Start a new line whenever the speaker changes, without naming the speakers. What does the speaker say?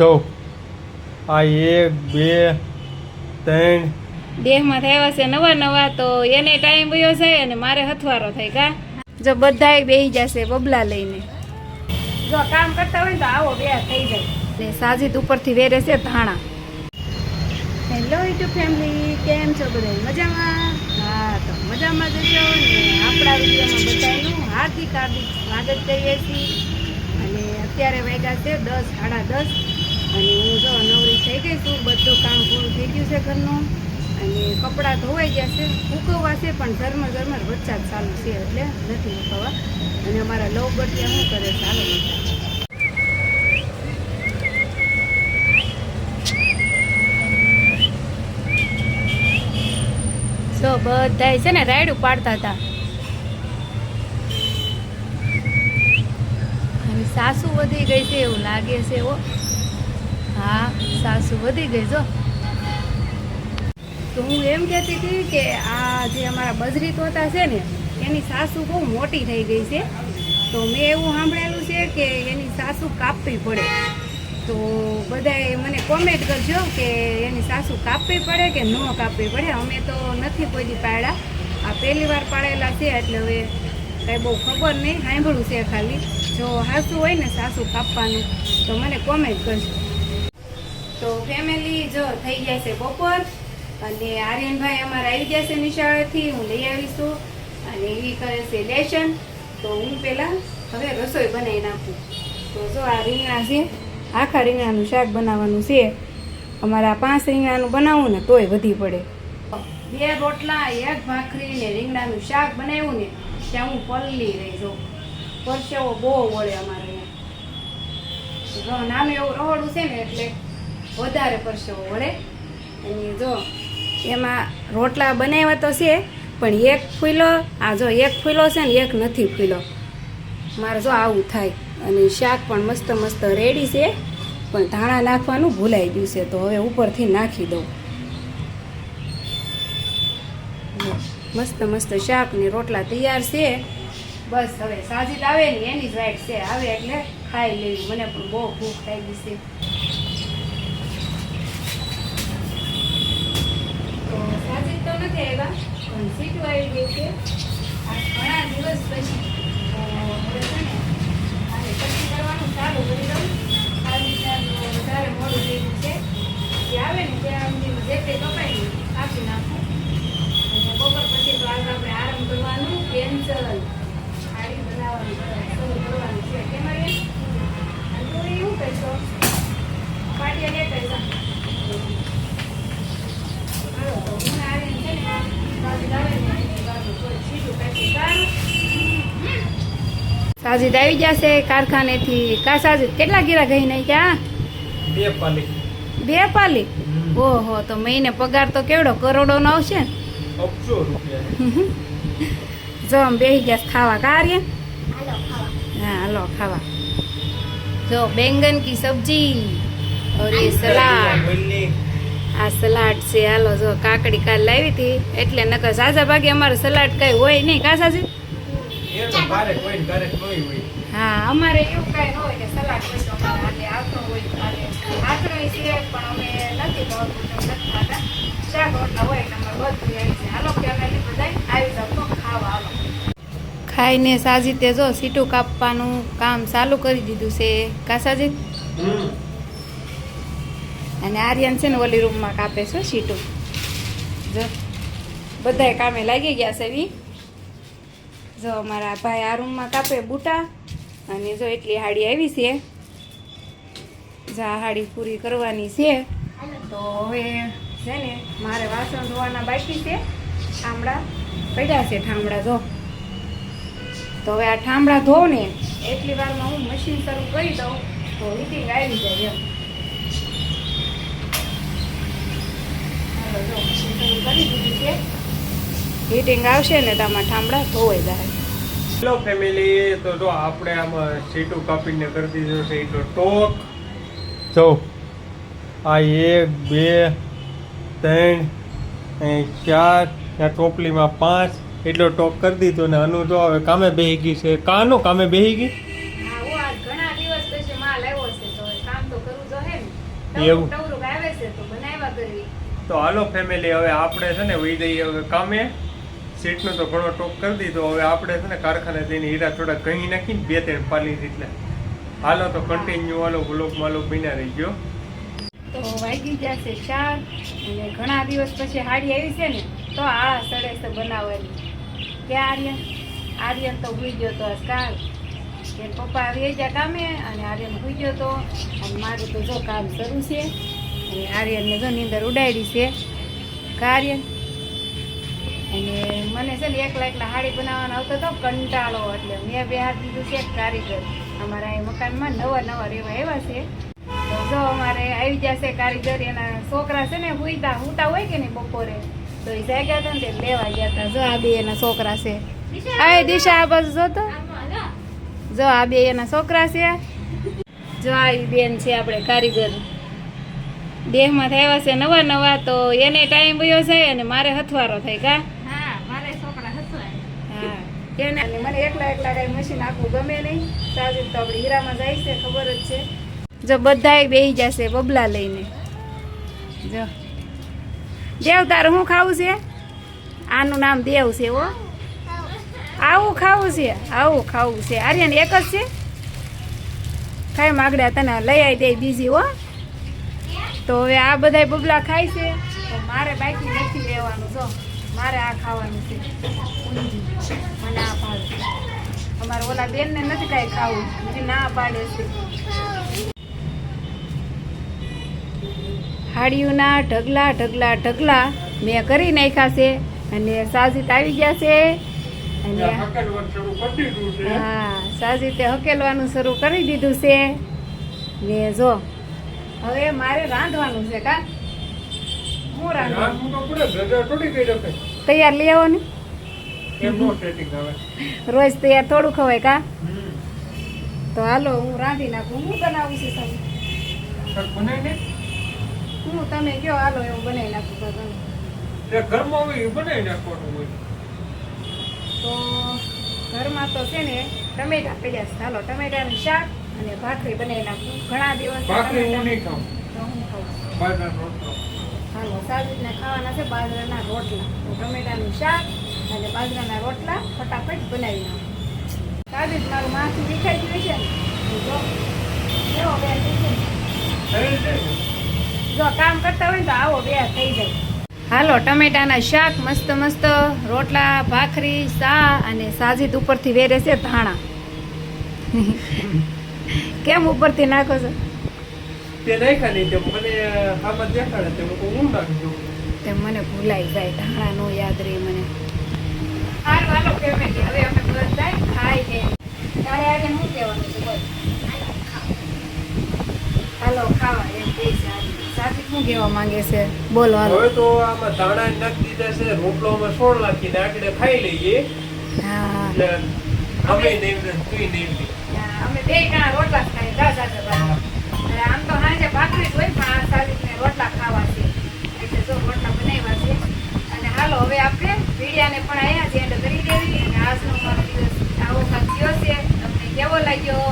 જો આ એક બે ત્રણ.
દેહમાં થયા છે નવા નવા તો એને ટાઈમ ગયો છે અને મારે હથવારો થાય કા? જો બધાય બેહી જશે બબલા લઈને. જો કામ કરતા હોય તો આવો બે થઈ જાય. ને સાજીદ ઉપરથી વેરે છે ધાણા. હેલો યુટ્યુબ ફેમિલી કેમ છો બધા? મજામાં? હા તો મજામાં જજો ને આપણા વિડીયોમાં બધાનું હાર્દિક હાર્દિક સ્વાગત કરીએ છીએ. અને અત્યારે વેગા છે દસ સાડા દસ. અને હું જો નવરી થઈ ગઈ છું, બધું કામ પૂરું થઈ ગયું છે ઘરનું. અને કપડાં ધોવાઈ ગયા છે, સૂકવવા છે, પણ ઝરમર ઝરમર વરસાદ ચાલુ છે એટલે નથી સૂકવવા. અને અમારા લવ બટિયા શું કરે ચાલો બધા જો બધાય છે ને રાયડું પાડતા હતા. સાસુ વધી ગઈ છે એવું લાગે છે ઓ હા, સાસુ વધી ગઈ જો. તો હું એમ કહેતી હતી કે આ જે અમારા બજરી તોતા છે ને, એની સાસુ બહુ મોટી થઈ ગઈ છે. તો મેં એવું સાંભળેલું છે કે એની સાસુ કાપવી પડે. તો બધાએ મને કોમેન્ટ કરજો કે એની સાસુ કાપવી પડે કે ન કાપવી પડે. અમે તો નથી કોઈ દી પાડ્યા. આ પહેલી વાર પાડેલા છે એટલે હવે કાંઈ બહુ ખબર નહીં. સાંભળ્યું છે ખાલી. જો સાસુ હોય ને સાસુ કાપવાનું, તો મને કોમેન્ટ કરજો. તો ફેમિલી જો થઈ ગયા છે બપોર, અને આર્યનભાઈ અમારા આવી ગયા છે નિશાળેથી, હું લઈ આવીશું અને એ કરે છે લેશન તો હું પહેલાં હવે રસોઈ બનાવી નાખું. તો જો આ રીંગણા છે, આખા રીંગણાનું શાક બનાવવાનું છે. અમારા પાંચ રીંગણાનું બનાવવું ને તોય વધી પડે. બે રોટલા, એક ભાખરી ને રીંગણાનું શાક બનાવ્યું ને, ત્યાં હું પલ્લી રહી જો. પરસેવો બહુ વળે અમારે અહીંયા. નાનું એવું રહોડું છે ને એટલે વધારે પરસેવો વળે અને જો, એમાં રોટલા બનાવ્યા તો છે, પણ એક ફૂલો, આ જો એક ફૂલો છે ને એક નથી ફૂલો. મારે જો આવું થાય. અને શાક પણ મસ્ત મસ્ત રેડી છે, પણ ધાણા નાખવાનું ભૂલાઈ ગયું છે, તો હવે ઉપરથી નાખી દઉં. મસ્ત મસ્ત શાક ને રોટલા તૈયાર છે. બસ હવે સાજી આવે ને એની જ વાઈટ છે. આવે એટલે ખાઈ લેવી મને પણ બહુ ભૂખ ગઈ છે તો સાજીદ તો નથી આવ્યા પણ સીટું આવી ગઈ છે ઘણા દિવસ પછી હવે પછી કરવાનું ચાલુ કરી દઉં સાજીદના જો વધારે મોડું થઈ ગયું છે જે આવે ને ત્યાં સુધી જે કંઈ કપાય ને આપી નાખું અને બપોર પછી તો આજ આપણે આરામ કરવાનું કેન્સલ થાળી બનાવવાનું શરૂ કરવાનું છે કેમ આવે અને તું એવું કહેશો પાટીયા લે કહેશા સાજિદ આવી જશે કારખાનેથી કા સાજિદ કેટલા ગીરા ગઈ નહીં ક્યાં
બે પાલી.
બે પાલી? ઓહો તો મહિને પગાર તો કેવડો? કરોડો નો આવશે? જો આમ બેસી ગયા ખાવા કાર્ય હા હાલો ખાવા. જો બેંગન કી સબ્જી ઓર સલાડ. આ સલાડ છે હાલો જો કાકડી કાલ લાવી હતી એટલે નકર સાજા ભાગે અમારે સલાડ કઈ હોય નહીં કા સાજી હા અમારે એવું કઈ ન હોય કે સલાડ હોય તો અમારે આથરો હોય હાલે આથરો છે પણ અમે નથી ભાવતું નથી ખાતા. શાક રોટલા હોય એટલે અમારે બધું આવી છે. હાલો કે અમે બધા આવી જાવ તો ખાવા હાલો. ખાઈને સાજીતે જો સીટું કાપવાનું કામ ચાલુ કરી દીધું છે કા સાજીદ? અને આર્યન છે ને ઓલી રૂમમાં કાપે છે સીટું. જો બધાય કામે લાગી ગયા છે વી. જો અમારા ભાઈ આ રૂમમાં કાપે બૂટા, અને જો એટલી હાડી આવી છે. જો આ હાડી પૂરી કરવાની છે. તો હવે છે ને, મારે વાસણ ધોવાના બાકી છે. ઠામડા પડ્યા છે ઠામડા જો. તો હવે આ ઠામડા ધો ને. એટલી વારમાં હું મશીન શરૂ કરી દઉં, તો હીટિંગ આવી જાય એમ. હીટિંગ આવશે ને તો આમાં ઠામડા ધોવાઈ જાય.
હેલો ફેમિલી તો જો આપણે આમાં સીટું કાપીને કરી દીધું છે એટલો ટોક જો આ એક બે ત્રણ ચાર ત્યાં ટોપલીમાં પાંચ. એટલો ટોક કરી દીધો ને અનુ તો હવે કામે બેહી ગઈ છે. કાનો કામે બેહી ગઈ એવું.
તો
હાલો ફેમિલી હવે આપણે છે ને વહી જઈએ હવે કામે. સીટનો તો ઘણો ટોક કરી દીધો. હવે આપણે છે ને કારખાને જઈને હીરા થોડા ઘણી નાખીને બે ત્રણ પાલી એટલે હાલો તો કન્ટિન્યુ હાલો બ્લોક માલો બિના રહી ગયો
તો વાગી જશે ચાર અને ઘણા દિવસ પછી હાડી આવી છે ને, તો આ સડે તો બનાવવાની. કે આર્યન? આર્યન તો ભૂઈ ગયો તો કાલ. કે પપ્પા આવી ગયા કામે અને આર્યન ભૂઈ ગયો તો. અને મારું તો જો કામ શરૂ છે. અને આર્યનને જો નીંદર ઉડાડી છે. કાર્યન? અને મને છે ને એકલા એકલા હાડી બનાવવાનો આવતો હતો કંટાળો એટલે મેં બે હાથ દીધું છે કારીગર. અમારા અહીં મકાનમાં નવા નવા રહેવા આવ્યા છે. તો જો અમારે આવી જશે કારીગર એના છોકરા છે ને હુઈતા હુતા હોય કે નહીં બપોરે? તો એ જાગ્યા હતા ને તે લેવા ગયા હતા. જો આ બે એના છોકરા છે. આ દિશા આ બાજુ જો તો જો આ બે એના છોકરા છે. જો આ બેન છે આપણે કારીગર. દેહમાં થયા છે નવા નવા તો એને ટાઈમ વયો છે અને મારે હથવારો થાય કા
હા મારે છોકરા હસવાય
હા એને મને એકલા એકલા કઈ મશીન આખું ગમે નહીં. સાજુ તો આપણે હીરામાં જાય છે, ખબર જ છે. જો બધાય બેહી જશે બબલા લઈને. જો. દેવ તારું શું ખાવું છે? આનું નામ દેવ છે, હો. આવું ખાવું છે, આવું ખાવું છે. આર્યન એક જ છે? ખાઈ માગડ્યા તને લઈ આવી દે બીજી, હો. તો હવે આ બધાય બબલા ખાય છે. તો મારે બાકી નથી લેવાનું, જો. મારે આ ખાવાનું છે. ઊંધી મને આ ભાવે. અમારે ઓલા બેનને નથી કાંઈ ખાવું. જે ના પાડે છે. હાડીઓના ઢગલા ઢગલા ઢગલા મેં કરી નાખ્યા છે. અને સાજીત આવી ગયા છે. અને હા સાજીતે હકેલવાનું શરૂ કરી દીધું છે. ને જો હવે મારે રાંધવાનું છે કા? તૈયાર લઈ આવો ને રોજ તૈયાર થોડું ખવાય કા? તો હાલો હું રાંધી નાખું. હું બનાવું છું તમે હું તમે કયો હાલો એવું બનાવી નાખું તો
ઘરમાં બનાવી નાખવાનું હોય.
તો ઘરમાં તો છે ને ટમેટા પડ્યા છે. હાલો ટમેટાનું શાક અને ભાખરી બનાવી નાખું. ઘણા દિવસ
ભાખરી હું નહીં ખાઉં.
તો હું ખાઉં.
બાજરાનો રોટલો.
હાલો ખાવાના છે બાજરાના રોટલા. તો ટમેટાનું શાક અને બાજરાના રોટલા ફટાફટ બનાવી નાખું. સાજીદ મારું માથું દેખાઈ ગયું છે ને જો
જાય ને?
જો કામ કરતા હોય તો આવો બે થઈ જાય. હાલો ટમેટાના શાક મસ્ત મસ્ત રોટલા ભાખરી સા અને સાજીદ ઉપરથી વેરે છે ધાણા. કેમ ઉપરથી નાખો છો?
તે નાખ્યા નહીં તે મને આમાં દેખાડે તે લોકો હું નાખી
તે મને ભૂલાઈ જાય ધાણા નો યાદ રહે મને. હાલો હાલો ફેમિલી હવે અમે બધા ખાઈ લે તારે આજે શું કહેવાનું છે બોલ. હાલો ખાવા એમ કહે છે. શું કહેવા માંગે છે? બોલો હાલો
હવે તો આમાં ધાણા નાખી દીધા છે રોટલો અમે સોળ નાખીને આગળ ખાઈ લઈએ.
હા.
એટલે અમે નહીં તું નહીં
અમે બે જણા રોટલા ખાઈ ખાઈએ દા સાથે બાર. અને આમ તો સાંજે ભાખરી હોય, પણ આ સાજીદને રોટલા ખાવા એટલે જો રોટલા બનાવ્યા છે. અને હાલો, હવે આપણે વીડિયાને પણ અહીંયા જ કરી દેવી. અને આજનો અમારો દિવસ આવો કાંઈક થયો છે. તમને કેવો લાગ્યો?